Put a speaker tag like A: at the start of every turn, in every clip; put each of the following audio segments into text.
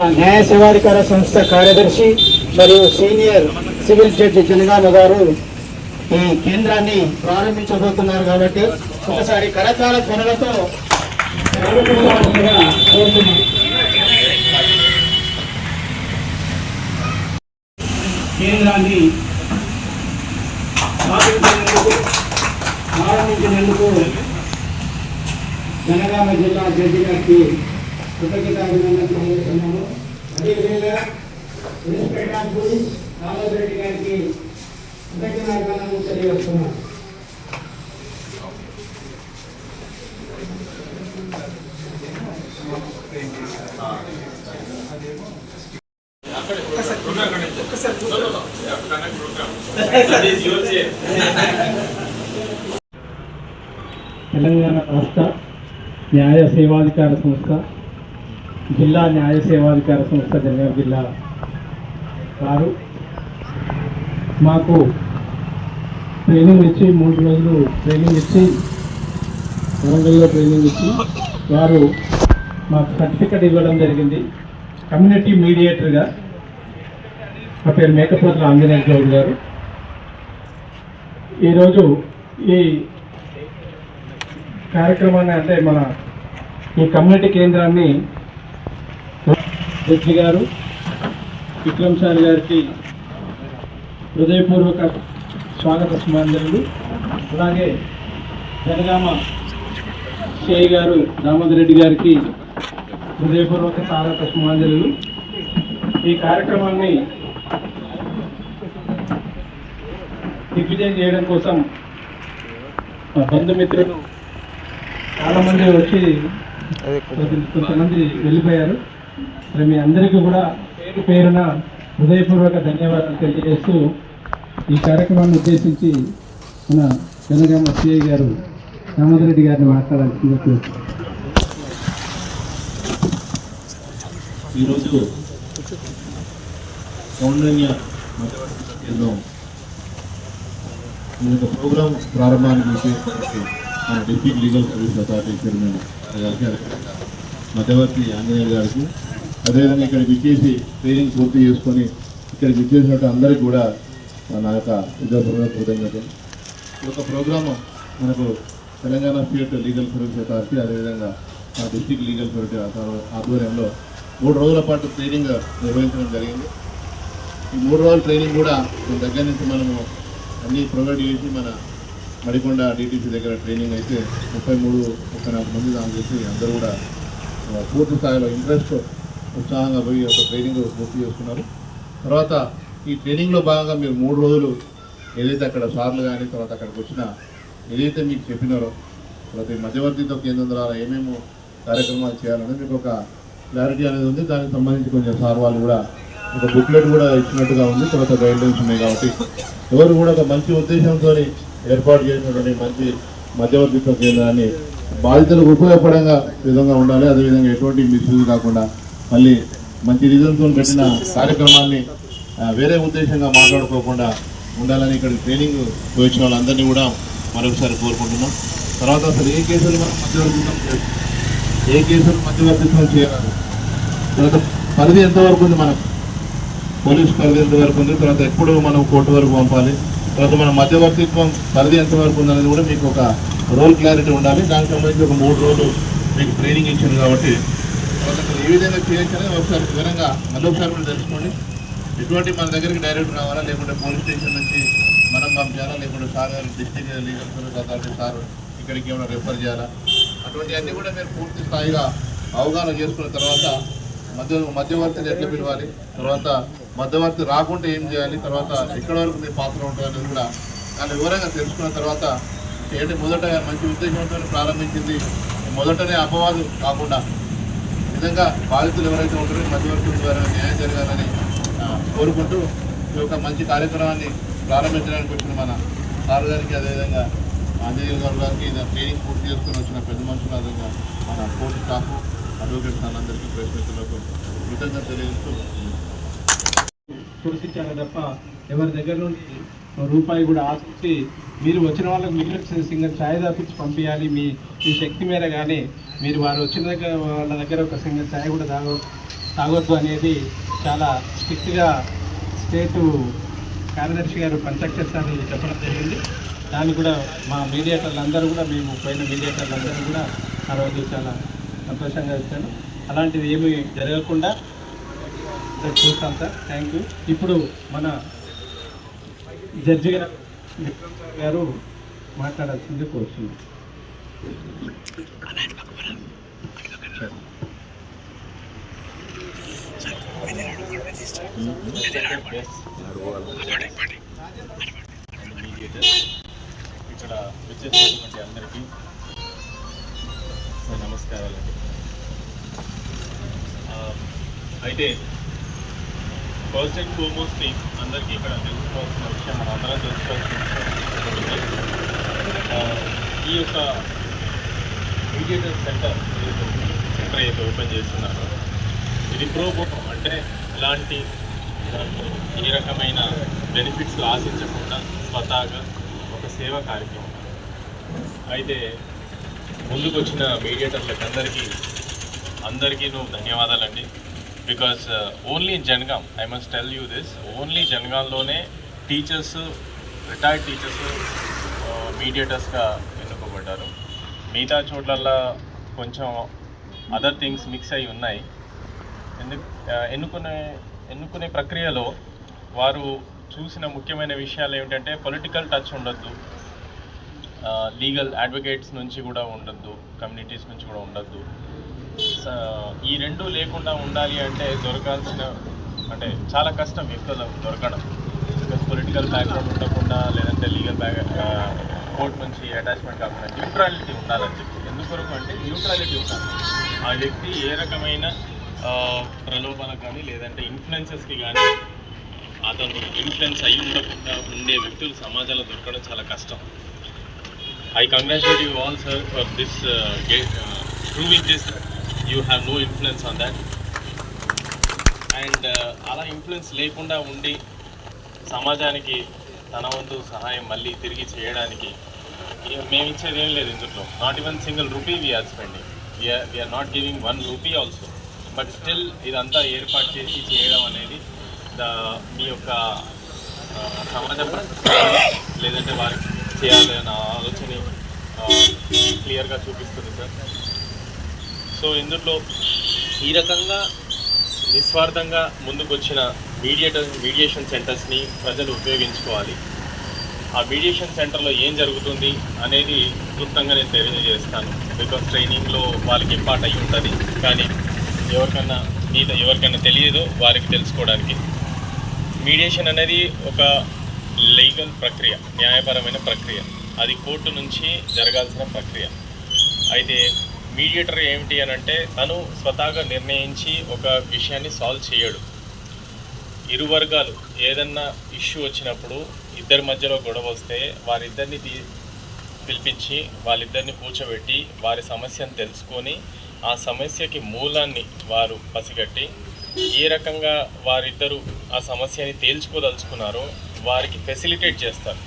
A: న్యాయ సేవాధికార సంస్థ కార్యదర్శి మరియు సీనియర్ సివిల్ జడ్జి జనగామ గారు ఈ కేంద్రాన్ని ప్రారంభించబోతున్నారు కాబట్టి ఒకసారి కరతాళ ధ్వనులతో కేంద్రాన్ని ప్రారంభించినందుకు జనగామ జిల్లా జడ్జి గారికి కృతజ్ఞతాభినందనలు తెలియజేస్తున్నాను అదేవిధంగా ఇన్స్పెక్టర్ పోలీస్ రామోద్ రెడ్డి గారికి కృతజ్ఞతాభినందనలు తెలియజేస్తున్నాను. తెలంగాణ రాష్ట్ర న్యాయ సేవాధికార సంస్థ జిల్లా న్యాయ సేవాధికార సంస్థ జనగామ జిల్లా వారు మాకు ట్రైనింగ్ ఇచ్చి మూడు రోజులు ట్రైనింగ్ ఇచ్చి వరంగల్లో ట్రైనింగ్ ఇచ్చి వారు మాకు సర్టిఫికెట్ ఇవ్వడం జరిగింది. కమ్యూనిటీ మీడియేటర్గా నా పేరు మేకపోతుల ఆంజనేయ గౌడ్ గారు. ఈరోజు ఈ కార్యక్రమాన్ని అంటే మన ఈ కమ్యూనిటీ కేంద్రాన్ని జడ్జి గారు విక్రమ్ సార్ గారికి హృదయపూర్వక స్వాగత సుమాంజలు. అలాగే జనగామ సిఐ గారు దామోదర్ రెడ్డి గారికి హృదయపూర్వక స్వాగత సుమాంజలు. ఈ కార్యక్రమాన్ని దిగ్విజయం చేయడం కోసం మా బంధుమిత్రులు చాలా మంది వచ్చి కొంతమంది వెళ్ళిపోయారు. మరి మీ అందరికీ కూడా పేరు పేరున హృదయపూర్వక ధన్యవాదాలు తెలియజేస్తూ ఈ కార్యక్రమాన్ని ఉద్దేశించి మన జనగామ సిఐ గారు రామోదర్ రెడ్డి గారిని మాట్లాడాల్సిందిగా కోరుతున్నాను.
B: ఈరోజు సౌందర్య మధ్యవర్తి ఈ యొక్క ప్రోగ్రాం ప్రారంభానికి వచ్చేసి మన deputy legal service authority chairman గారికి మధ్యవర్తి ఆంజనేయ గారికి అదేవిధంగా ఇక్కడికి విచ్చేసి ట్రైనింగ్ పూర్తి చేసుకొని ఇక్కడికి ఇచ్చేసినట్టు అందరికీ కూడా నా యొక్క విద్యాపూర్వక కృతజ్ఞతలు. ఈ యొక్క ప్రోగ్రాము మనకు Telangana state legal service authority అదేవిధంగా మా డిస్టిక్ లీగల్ సర్వీస్ అథారిటీ ఆధ్వర్యంలో మూడు రోజుల పాటు ట్రైనింగ్ నిర్వహించడం జరిగింది. ఈ మూడు రోజుల ట్రైనింగ్ కూడా మన దగ్గర నుంచి మనము అన్నీ ప్రొవైడ్ చేసి మన మడికొండ డిటీసీ దగ్గర ట్రైనింగ్ అయితే ముప్పై మూడు ముప్పై నాలుగు మంది దాని చేసి అందరూ కూడా పూర్తి స్థాయిలో ఇంట్రెస్ట్ ఉత్సాహంగా పోయి ఒక ట్రైనింగ్ పూర్తి చేసుకున్నారు. తర్వాత ఈ ట్రైనింగ్లో భాగంగా మీరు మూడు రోజులు ఏదైతే అక్కడ సార్లు కానీ తర్వాత అక్కడికి వచ్చిన ఏదైతే మీకు చెప్పినారో ప్రతి మధ్యవర్తితో కేంద్రం ద్వారా ఏమేమి కార్యక్రమాలు చేయాలనేది మీకు ఒక క్లారిటీ అనేది ఉంది. దానికి సంబంధించి కొంచెం సార్ వాళ్ళు కూడా ఒక బుక్లెట్ కూడా ఇచ్చినట్టుగా ఉంది. తర్వాత గైడ్లైన్స్ ఉన్నాయి కాబట్టి ఎవరు కూడా ఒక మంచి ఉద్దేశంతో ఏర్పాటు చేసినటువంటి మంచి మధ్యవర్తిత్వ కేంద్రాన్ని బాధితులకు ఉపయోగపడంగా విధంగా ఉండాలి. అదేవిధంగా ఎటువంటి మిస్యూజ్ కాకుండా మళ్ళీ మంచి రిజన్తో పెట్టిన కార్యక్రమాన్ని వేరే ఉద్దేశంగా మాట్లాడుకోకుండా ఉండాలని ఇక్కడ ట్రైనింగ్ వచ్చిన వాళ్ళందరినీ కూడా మరొకసారి కోరుకుంటున్నాం. తర్వాత అసలు ఏ కేసులు మనం మధ్యవర్తిత్వం చేయాలి ఏ కేసులు మధ్యవర్తిత్వం చేయాలి తర్వాత పరిధి ఎంతవరకు ఉంది మనకు? పోలీస్ పరిధి ఎంతవరకు ఉంది? తర్వాత ఎప్పుడు మనం కోర్టు వరకు పంపాలి? తర్వాత మన మధ్యవర్తిత్వం పరిధి ఎంతవరకు ఉంది అనేది కూడా మీకు ఒక రోల్ క్లారిటీ ఉండాలి. దానికి సంబంధించి ఒక మూడు రోజులు మీకు ట్రైనింగ్ ఇచ్చింది కాబట్టి వాళ్ళకి ఏ విధంగా చేయొచ్చు అనేది ఒకసారి వివరంగా మరొకసారి ఒకసారి కూడా తెలుసుకోండి. ఎటువంటి మన దగ్గరికి డైరెక్ట్ రావాలా? లేకుంటే పోలీస్ స్టేషన్ నుంచి మనం పంపించాలా? లేకుంటే సార్ గారు district legal service authority sir ఇక్కడికి ఏమైనా రిఫర్ చేయాలా? అటువంటి అన్నీ కూడా మీరు పూర్తి స్థాయిగా అవగాహన చేసుకున్న తర్వాత మధ్య మధ్యవర్తిని ఎట్లా పిలవాలి? తర్వాత మధ్యవర్తి రాకుంటే ఏం చేయాలి? తర్వాత ఎక్కడి వరకు మీ పాత్ర ఉంటుంది అనేది కూడా దాన్ని వివరంగా తెలుసుకున్న తర్వాత ఏంటి? మొదట మంచి ఉద్దేశంతో ప్రారంభించింది. మొదటనే అపవాదు కాకుండా నిజంగా బాధితులు ఎవరైతే ఉంటారో మధ్యవర్తుల ద్వారా న్యాయం జరగాలని కోరుకుంటూ ఈ యొక్క మంచి కార్యక్రమాన్ని ప్రారంభించడానికి వచ్చిన మన సార్ గారికి అదేవిధంగా ఆంజనేయ గారు గారికి ట్రైనింగ్ పూర్తి చేసుకుని వచ్చిన పెద్ద మనుషులు అదేవిధంగా మన కోర్టు స్టాఫ్ అడ్వకేట్స్ అందరికీ ప్రెస్ కృతజ్ఞత తెలియజేస్తూ
A: కురిసించారు తప్ప ఎవరి దగ్గర నుండి రూపాయి కూడా ఆశించి మీరు వచ్చిన వాళ్ళకి మిగిలిన సింగర్ ఛాయ్ దాపించి పంపించాలి. మీ మీ శక్తి మేర కానీ మీరు వారు వచ్చిన దగ్గర వాళ్ళ దగ్గర ఒక సింగర్ ఛాయ్ కూడా తాగ తాగొద్దు అనేది చాలా స్ట్రిక్ట్గా స్టేటు కార్యదర్శి గారు పంచాక్షర్ చెప్పడం జరిగింది. దాన్ని కూడా మా మీడియేటర్లందరూ కూడా మేము పోయిన మీడియేటర్లందరూ కూడా ఆ రోజు చాలా సంతోషంగా వచ్చాను. అలాంటిది ఏమీ జరగకుండా సార్ చూస్తాం సార్. థ్యాంక్ యూ ఇప్పుడు మన జడ్జి గారు విక్రమ్ సార్ గారు మాట్లాడాల్సింది కోరుతున్నాం
C: ఇక్కడ వచ్చేసినటువంటి అందరికీ సార్ నమస్కారాలండి. అయితే ఫస్ట్ అండ్ ఫోర్మోస్ట్ థింగ్ అందరికీ ఇక్కడ తెలుసుకోవాల్సిన విషయం మనం అందరం తెలుసుకోవాల్సిన ఈ యొక్క మీడియేటర్ సెంటర్ సెంటర్ అయితే ఓపెన్ చేస్తున్నారు. ఇది ప్రో అంటే ఎలాంటి ఏ రకమైన బెనిఫిట్స్ ఆశించకుండా స్వతహాగా ఒక సేవా కార్యక్రమం. అయితే ముందుకు వచ్చిన మీడియేటర్లకు అందరికీ అందరికీ నువ్వు ధన్యవాదాలండి. Because only in Jangaon I must tell you this only జనగాంలోనే teachers retired teachers మీడియేటర్స్గా ఎన్నుకోబడ్డారు. మిగతా చోట్లల్లో కొంచెం అదర్ థింగ్స్ మిక్స్ అయి ఉన్నాయి. ఎందుకు ఎన్నుకునే ఎన్నుకునే ప్రక్రియలో వారు చూసిన ముఖ్యమైన విషయాలు ఏమిటంటే పొలిటికల్ టచ్ ఉండొద్దు. లీగల్ అడ్వకేట్స్ నుంచి కూడా ఉండొద్దు కమ్యూనిటీస్ నుంచి కూడా ఉండొద్దు. ఈ రెండు లేకుండా ఉండాలి అంటే దొరకాల్సిన అంటే చాలా కష్టం వ్యక్తులు దొరకడం. బికాస్ పొలిటికల్ బ్యాక్గ్రౌండ్ ఉండకుండా లేదంటే లీగల్ బ్యాక్ కోర్ట్ నుంచి అటాచ్మెంట్ కాకుండా న్యూట్రాలిటీ ఉండాలని చెప్పి. ఎందుకొరకు అంటే న్యూట్రాలిటీ ఉండాలి. ఆ వ్యక్తి ఏ రకమైన ప్రలోభాలకు కానీ లేదంటే ఇన్ఫ్లుయెన్సెస్కి కానీ అతను ఇన్ఫ్లుయెన్స్ అయి ఉండకుండా ఉండే వ్యక్తులు సమాజంలో దొరకడం చాలా కష్టం. I congratulate you all sir for this proving this you have no influence on that and అలా ఇన్ఫ్లుయెన్స్ లేకుండా ఉండి సమాజానికి తన వంతు సహాయం మళ్ళీ తిరిగి చేయడానికి మేము ఇచ్చేది ఏం లేదు ఇందులో. Not even single rupee we're spending we're not giving one rupee also but still ఇదంతా ఏర్పాటు చేసి చేయడం అనేది ద మీ యొక్క సమాజం లేదంటే వారికి చేయాలి అన్న ఆలోచన క్లియర్గా చూపిస్తుంది సార్. సో ఇందులో ఈ రకంగా నిస్వార్థంగా ముందుకు వచ్చిన మీడియేటర్ మీడియేషన్ సెంటర్స్ని ప్రజలు ఉపయోగించుకోవాలి. ఆ మీడియేషన్ సెంటర్లో ఏం జరుగుతుంది అనేది క్లుప్తంగా నేను తెలియజేస్తాను. బికాస్ ట్రైనింగ్లో వాళ్ళకి ఇంపార్ట్ అయి ఉంటుంది. కానీ ఎవరికన్నా మీద ఎవరికైనా తెలియదో వారికి తెలుసుకోవడానికి. మీడియేషన్ అనేది ఒక లీగల్ ప్రక్రియ న్యాయపరమైన ప్రక్రియ. అది కోర్టు నుంచి జరగాల్సిన ప్రక్రియ. అయితే మీడియేటర్ ఏమిటి అని అంటే తను స్వతహాగా నిర్ణయించి ఒక విషయాన్ని సాల్వ్ చేయడు. ఇరు వర్గాలు ఏదన్నా ఇష్యూ వచ్చినప్పుడు ఇద్దరి మధ్యలో గొడవ వస్తే వారిద్దరిని తీ పిలిపించి వాళ్ళిద్దరిని కూర్చోబెట్టి వారి సమస్యను తెలుసుకొని ఆ సమస్యకి మూలాన్ని వారు పసిగట్టి ఏ రకంగా వారిద్దరూ ఆ సమస్యని తేల్చుకోదలుచుకున్నారో వారికి ఫెసిలిటేట్ చేస్తారు.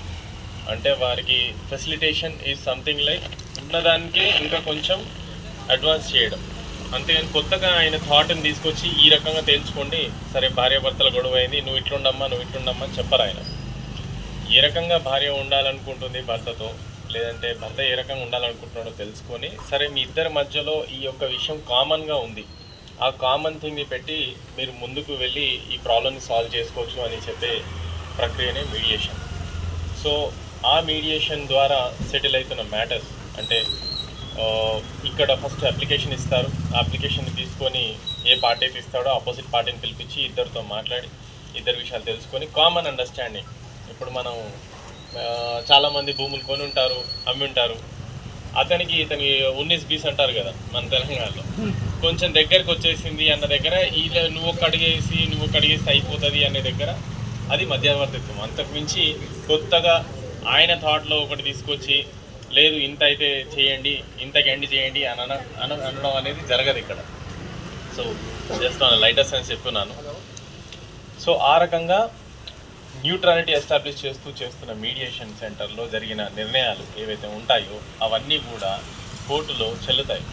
C: అంటే వారికి ఫెసిలిటేషన్ ఈజ్ సంథింగ్ లైక్ ఉన్నదానికే ఇంకా కొంచెం అడ్వాన్స్ చేయడం. అంతేగాని కొత్తగా ఆయన థాట్ని తీసుకొచ్చి ఈ రకంగా తేల్చుకోండి. సరే భార్యాభర్తల గొడవ అయింది నువ్వు ఇట్లుండమ్మా నువ్వు ఇట్లుండమ్మా అని చెప్పరు ఆయన. ఏ రకంగా భార్య ఉండాలనుకుంటుంది భర్తతో లేదంటే భర్త ఏ రకంగా ఉండాలనుకుంటున్నాడో తెలుసుకొని సరే మీ ఇద్దరి మధ్యలో ఈ యొక్క విషయం కామన్గా ఉంది. ఆ కామన్ థింగ్ని పెట్టి మీరు ముందుకు వెళ్ళి ఈ ప్రాబ్లమ్ని సాల్వ్ చేసుకోవచ్చు అని చెప్పే ప్రక్రియనే మీడియేషన్. సో ఆ మీడియేషన్ ద్వారా సెటిల్ అవుతున్న మ్యాటర్స్ అంటే ఇక్కడ ఫస్ట్ అప్లికేషన్ ఇస్తారు. ఆ అప్లికేషన్ తీసుకొని ఏ పార్టీ అయితే ఇస్తాడో ఆపోజిట్ పార్టీని పిలిపించి ఇద్దరితో మాట్లాడి ఇద్దరు విషయాలు తెలుసుకొని కామన్ అండర్స్టాండింగ్ ఇప్పుడు మనం చాలామంది భూములు కొని ఉంటారు అమ్మి ఉంటారు అతనికి ఇతని ఉన్నీస్ బీస్ అంటారు కదా మన తెలంగాణలో. కొంచెం దగ్గరకు వచ్చేసింది అన్న దగ్గర ఈ నువ్వు కడిగేసి నువ్వు కడిగేసి అయిపోతుంది అనే దగ్గర అది మధ్యవర్తిత్వం. అంతకు మించి కొత్తగా ఆయన థాట్లో ఒకటి తీసుకొచ్చి లేదు ఇంత అయితే చేయండి ఇంతకి ఎండ్ చేయండి అని అన అనడం అనేది జరగదు ఇక్కడ. సో జస్ట్ లైటర్స్ అని చెప్తున్నాను. సో ఆ రకంగా న్యూట్రాలిటీ ఎస్టాబ్లిష్ చేస్తూ చేస్తున్న మీడియేషన్ సెంటర్లో జరిగిన నిర్ణయాలు ఏవైతే ఉంటాయో అవన్నీ కూడా కోర్టులో చెల్లుతాయి.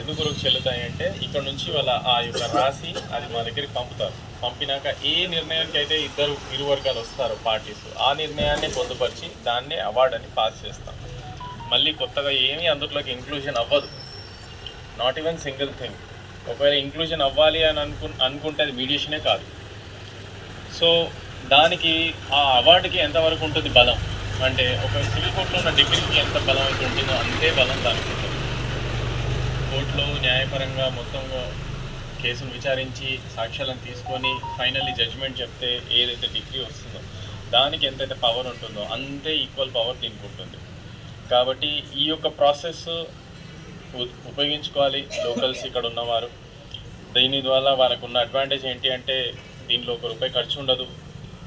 C: ఎందుకు చెల్లుతాయి అంటే ఇక్కడ నుంచి వాళ్ళ ఆ యొక్క రాసి అది మా దగ్గరికి పంపుతారు. పంపినాక ఏ నిర్ణయానికి అయితే ఇద్దరు ఇరు వర్గాలు వస్తారు పార్టీస్ ఆ నిర్ణయాన్ని పొందుపరిచి దాన్నే అవార్డు అని పాస్ చేస్తాం. మళ్ళీ కొత్తగా ఏమీ అందులోకి ఇంక్లూజన్ అవ్వదు. నాట్ ఈవెన్ సింగిల్ థింగ్ ఒకవేళ ఇంక్లూజన్ అవ్వాలి అని అనుకు అనుకుంటే అది మీడియేషనే కాదు. సో దానికి ఆ అవార్డుకి ఎంతవరకు ఉంటుంది బలం? అంటే ఒక సివిల్ కోర్టులో ఉన్న డిగ్రీకి ఎంత బలం అయితే ఉంటుందో అంతే బలం దానికి ఉంటుంది. కోర్టులో న్యాయపరంగా మొత్తం కేసును విచారించి సాక్ష్యాలను తీసుకొని ఫైనల్లీ జడ్జిమెంట్ చెప్తే ఏదైతే డిగ్రీ వస్తుందో దానికి ఎంతైతే పవర్ ఉంటుందో అంతే ఈక్వల్ పవర్ దీనికి ఉంటుంది. కాబట్టి ఈ యొక్క ప్రాసెస్ ఉపయోగించుకోవాలి. లోకల్స్ ఇక్కడ ఉన్నవారు. దీని ద్వారా వారికి ఉన్న అడ్వాంటేజ్ ఏంటి అంటే దీనిలో ఒక రూపాయి ఖర్చు ఉండదు.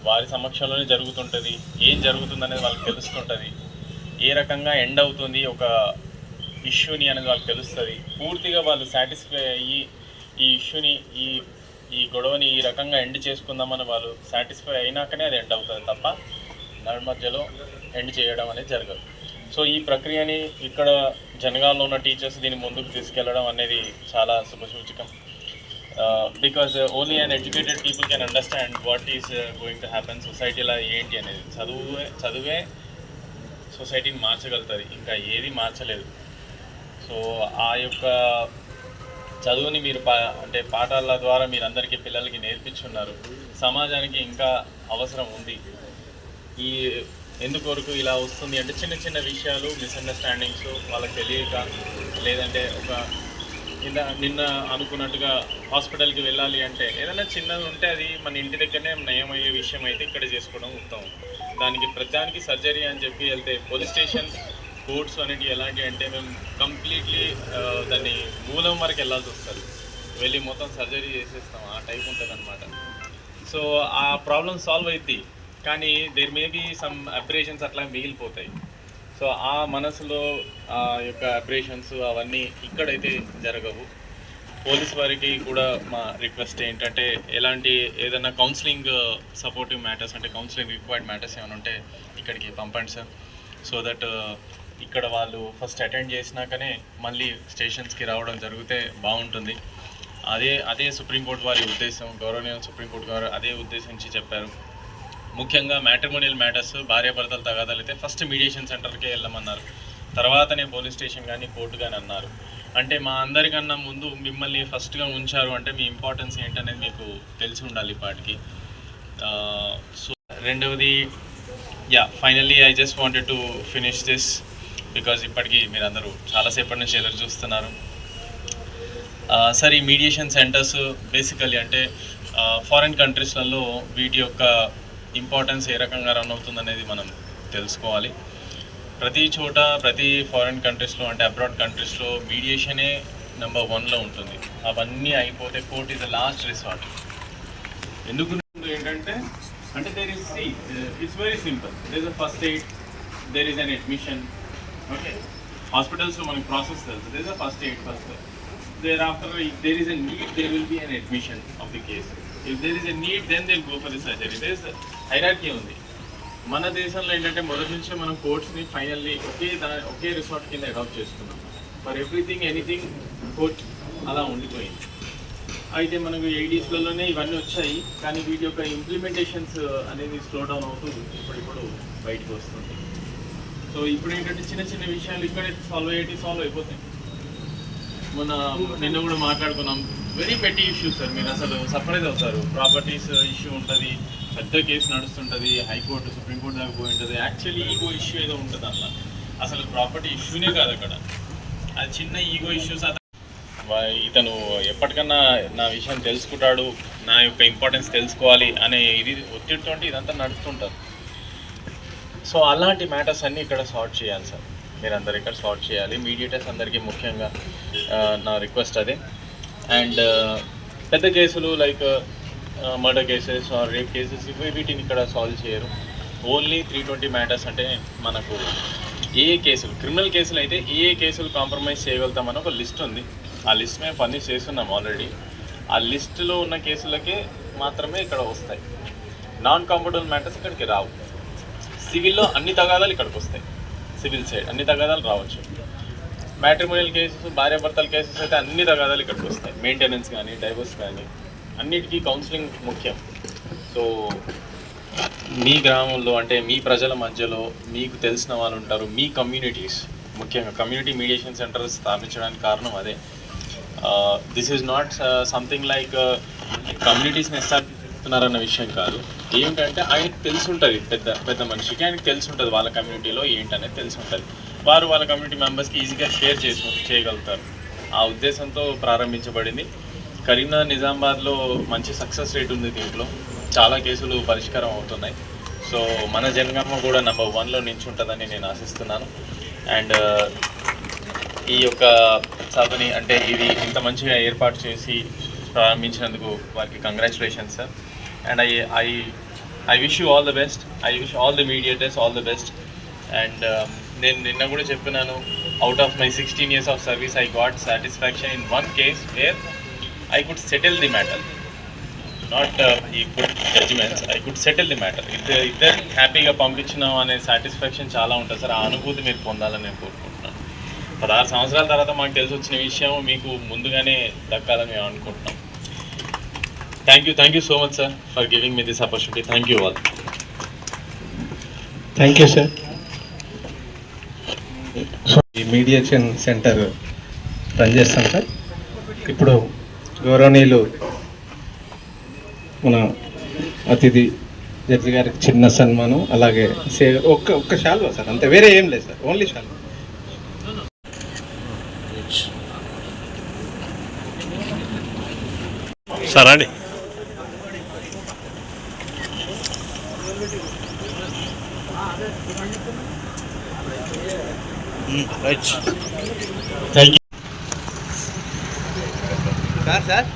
C: వారి సమక్షంలోనే జరుగుతుంటుంది. ఏం జరుగుతుంది అనేది వాళ్ళకి తెలుస్తుంటుంది. ఏ రకంగా ఎండ్ అవుతుంది ఒక ఇష్యూని అనేది వాళ్ళకి తెలుస్తుంది. పూర్తిగా వాళ్ళు సాటిస్ఫై అయ్యి ఈ ఇష్యూని ఈ ఈ గొడవని ఈ రకంగా ఎండ్ చేసుకుందామని వాళ్ళు సాటిస్ఫై అయినాకనే అది ఎండ్ అవుతుంది తప్ప నడు మధ్యలో ఎండ్ చేయడం అనేది జరగదు. సో ఈ ప్రక్రియని ఇక్కడ జనగాల్లో ఉన్న టీచర్స్ దీన్ని ముందుకు తీసుకెళ్ళడం అనేది చాలా శుభసూచకం. Because only and educated people can understand what is going to happen సొసైటీలో ఏంటి అనేది. చదువే చదువే సొసైటీని మార్చగలుగుతుంది. ఇంకా ఏది మార్చలేదు. సో ఆ యొక్క చదువుని మీరు పా అంటే పాఠాల ద్వారా మీరు అందరికీ పిల్లలకి నేర్పించున్నారు. సమాజానికి ఇంకా అవసరం ఉంది. ఈ ఎందుకొరకు ఇలా వస్తుంది అంటే చిన్న చిన్న విషయాలు మిస్అండర్స్టాండింగ్స్ వాళ్ళకి తెలియక లేదంటే ఒక నిన్న నిన్న అనుకున్నట్టుగా హాస్పిటల్కి వెళ్ళాలి అంటే ఏదైనా చిన్నది ఉంటే అది మన ఇంటి దగ్గరనే నయమయ్యే విషయం అయితే ఇక్కడ చేసుకోవడం ఉత్తమం. దానికి ప్రతిదానికి సర్జరీ అని చెప్పి వెళ్తే పోలీస్ స్టేషన్ కోర్ట్స్ అనేవి ఎలాంటివి అంటే మేము కంప్లీట్లీ దాన్ని మూలం వరకు వెళ్ళాల్సి వస్తుంది. వెళ్ళి మొత్తం సర్జరీ చేసేస్తాం ఆ టైప్ ఉంటుంది అనమాట సో ఆ ప్రాబ్లం సాల్వ్ అవుద్ది కానీ there may be some aberrations అట్లా మిగిలిపోతాయి. సో ఆ మనసులో ఆ యొక్క అబ్రేషన్స్ అవన్నీ ఇక్కడైతే జరగవు. పోలీస్ వారికి కూడా మా రిక్వెస్ట్ ఏంటంటే ఎలాంటి ఏదైనా కౌన్సిలింగ్ సపోర్టివ్ మ్యాటర్స్ అంటే కౌన్సిలింగ్ రిక్వైర్డ్ మ్యాటర్స్ ఏమైనా ఉంటే ఇక్కడికి పంపండి సార్. సో దట్ uh, ఇక్కడ వాళ్ళు ఫస్ట్ అటెండ్ చేసినాకనే మళ్ళీ స్టేషన్స్కి రావడం జరిగితే బాగుంటుంది. అదే అదే సుప్రీంకోర్టు వారి ఉద్దేశం గౌరవనీయ సుప్రీంకోర్టు గారు అదే ఉద్దేశించి చెప్పారు. ముఖ్యంగా మ్యాట్రిమోనియల్ మ్యాటర్స్ భార్యాభర్తల తగాదాలు అయితే ఫస్ట్ మీడియేషన్ సెంటర్కే వెళ్ళమన్నారు. తర్వాతనే పోలీస్ స్టేషన్ కానీ కోర్టు కానీ అన్నారు. అంటే మా అందరికన్నా ముందు మిమ్మల్ని ఫస్ట్గా ఉంచారు అంటే మీ ఇంపార్టెన్స్ ఏంటనేది మీకు తెలిసి ఉండాలి ఇప్పటికి. సో రెండవది yeah finally I just wanted to finish this because ఇప్పటికీ మీరందరూ చాలాసేపటి నుంచి ఎదురు చూస్తున్నారు. సార్ ఈ మీడియేషన్ సెంటర్స్ బేసికలీ అంటే ఫారిన్ కంట్రీస్లలో వీటి యొక్క ఇంపార్టెన్స్ ఏ రకంగా రన్ అవుతుంది అనేది మనం తెలుసుకోవాలి. ప్రతి చోట ప్రతి ఫారిన్ కంట్రీస్లో అంటే అబ్రాడ్ కంట్రీస్లో మీడియేషనే నెంబర్ వన్లో ఉంటుంది. అవన్నీ అయిపోతే court is the last resort ఎందుకు ఏంటంటే అంటే there is it's very simple there is a first aid there is an admission okay హాస్పిటల్స్లో మనకి ప్రాసెస్ తెలుసు. There is a first aid first there after there is a need there will be an admission of the case if there is a need then they go for the surgery there is hierarchy ఉంది. మన దేశంలో ఏంటంటే మొదటి నుంచే మనం కోర్ట్స్ని finally ఒకే దా ఒకే రిసార్ట్ కింద అడాప్ట్ చేసుకున్నాం. ఫర్ ఎవ్రీథింగ్ ఎనీథింగ్ కోర్ట్ అలా ఉండిపోయింది. అయితే మనకు ఎయిటీస్లలోనే ఇవన్నీ వచ్చాయి. కానీ వీటి యొక్క ఇంప్లిమెంటేషన్స్ uh, అనేది స్లో డౌన్ అవుతూ ఇప్పుడిప్పుడు బయటకు వస్తుంది. సో ఇప్పుడు ఏంటంటే చిన్న చిన్న విషయాలు ఇక్కడే సాల్వ్ అయ్యేటి సాల్వ్ అయిపోతాయి. మొన్న నిన్న కూడా మాట్లాడుకున్నాం. వెరీ పెట్టి ఇష్యూస్ సార్ మీరు అసలు సర్ప్రైజ్ అవుతారు. ప్రాపర్టీస్ ఇష్యూ ఉంటుంది పెద్ద కేసు నడుస్తుంటుంది హైకోర్టు సుప్రీంకోర్టు దాకా పోయి ఉంటుంది. యాక్చువల్లీ ఈగో ఇష్యూ ఏదో ఉంటుంది అట్లా. అసలు ప్రాపర్టీ ఇష్యూనే కాదు అక్కడ. అది చిన్న ఈగో ఇష్యూస్ ఇతను ఎప్పటికన్నా నా విషయం తెలుసుకుంటాడు నా యొక్క ఇంపార్టెన్స్ తెలుసుకోవాలి అనే ఇది ఒత్తిడితో ఇదంతా నడుస్తుంటారు. సో అలాంటి మ్యాటర్స్ అన్నీ ఇక్కడ సార్ట్ చేయాలి సార్ మీరు అందరు ఇక్కడ సార్ట్ చేయాలి. మీడియేటర్స్ అందరికీ ముఖ్యంగా నా రిక్వెస్ట్ అదే. అండ్ పెద్ద కేసులు like murder cases or rape cases ఇవి వీటిని ఇక్కడ సాల్వ్ చేయరు. ఓన్లీ త్రీ ట్వంటీ మ్యాటర్స్ అంటే మనకు ఏ కేసులు క్రిమినల్ కేసులు అయితే ఏ ఏ కేసులు కాంప్రమైజ్ చేయగలుగుతామని ఒక లిస్ట్ ఉంది. ఆ లిస్ట్ మేము పని చేస్తున్నాం ఆల్రెడీ ఆ లిస్టులో ఉన్న కేసులకే మాత్రమే ఇక్కడ వస్తాయి. నాన్ కంఫర్టబుల్ మ్యాటర్స్ ఇక్కడికి రావు. సివిల్లో అన్ని తగాదాలు ఇక్కడికి వస్తాయి. Civil side. అన్ని తగాదాలు రావచ్చు. మ్యాట్రిమోనియల్ కేసెస్ భార్యాభర్తల కేసెస్ అయితే అన్ని తగాదాలు ఇక్కడికి వస్తాయి. మెయింటెనెన్స్ కానీ డైవర్స్ కానీ అన్నిటికీ కౌన్సిలింగ్ ముఖ్యం. సో మీ గ్రామంలో అంటే మీ ప్రజల మధ్యలో మీకు తెలిసిన వాళ్ళు ఉంటారు. మీ కమ్యూనిటీస్ ముఖ్యంగా కమ్యూనిటీ మీడియేషన్ సెంటర్ స్థాపించడానికి కారణం అదే. This is not something like కమ్యూనిటీస్ని చెప్తున్నారన్న విషయం కాదు. ఏమిటంటే ఆయనకు తెలిసి ఉంటుంది పెద్ద పెద్ద మనిషికి. ఆయనకు తెలిసి ఉంటుంది వాళ్ళ కమ్యూనిటీలో ఏంటనేది తెలిసి ఉంటుంది వారు వాళ్ళ కమ్యూనిటీ మెంబర్స్కి ఈజీగా షేర్ చేసు చేయగలుగుతారు. ఆ ఉద్దేశంతో ప్రారంభించబడింది. కరీంనగర్ నిజామాబాద్లో మంచి సక్సెస్ రేట్ ఉంది దీంట్లో. చాలా కేసులు పరిష్కారం అవుతున్నాయి. సో మన జనగామ కూడా నెంబర్ వన్లో నించుంటుందని నేను ఆశిస్తున్నాను. అండ్ ఈ యొక్క సభని అంటే ఇది ఇంత మంచిగా ఏర్పాటు చేసి ప్రారంభించినందుకు వారికి congratulations sir and I I I wish you all the best I wish all the mediators all the best and నేను నిన్న కూడా చెప్పినాను out of my sixteen years of service I got satisfaction in one case where I could settle the matter not ఈ good judgements I could settle the matter ఇద్దరు ఇద్దరు హ్యాపీగా పంపించినాం అనే satisfaction చాలా ఉంటుంది. సార్ ఆ అనుభూతి మీరు పొందాలని నేను కోరుకుంటున్నాను. పదహారు సంవత్సరాల తర్వాత మాకు తెలిసి వచ్చిన విషయం మీకు ముందుగానే దక్కాలని మేము అనుకుంటున్నాం. Thank you thank you so much sir for giving me this opportunity thank you all
D: thank you sir ఈ మీడియేషన్ సెంటర్ రన్ చేస్తాం సార్ ఇప్పుడు గౌరవనీయులు మన అతిథి జడ్జి గారికి చిన్న సన్మానం అలాగే సే ఒక్క ఒక్క శాలువా సార్ అంతే వేరే ఏం లేదు సార్ ఓన్లీ శాలువా
E: సార్ అండి right.
C: Thank you
D: sir sir?